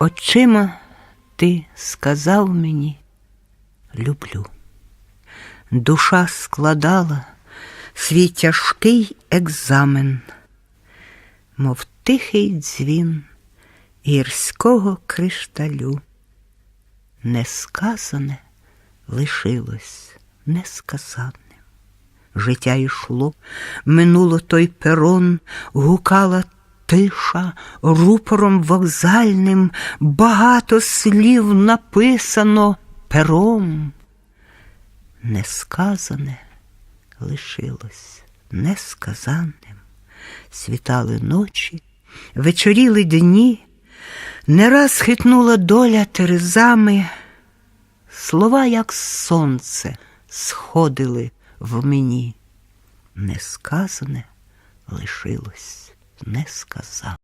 Очима ти сказав мені люблю. Душа складала свій тяжкий екзамен, мов тихий дзвін гірського кришталю. Несказане лишилось несказанним. Життя йшло, минуло той перон, гукала тиша, рупором вокзальним, багато слів написано пером. Несказане лишилось несказанним. Світали ночі, вечоріли дні, не раз хитнула доля терезами, слова, як сонце, сходили в мені. Несказане лишилось несказаним.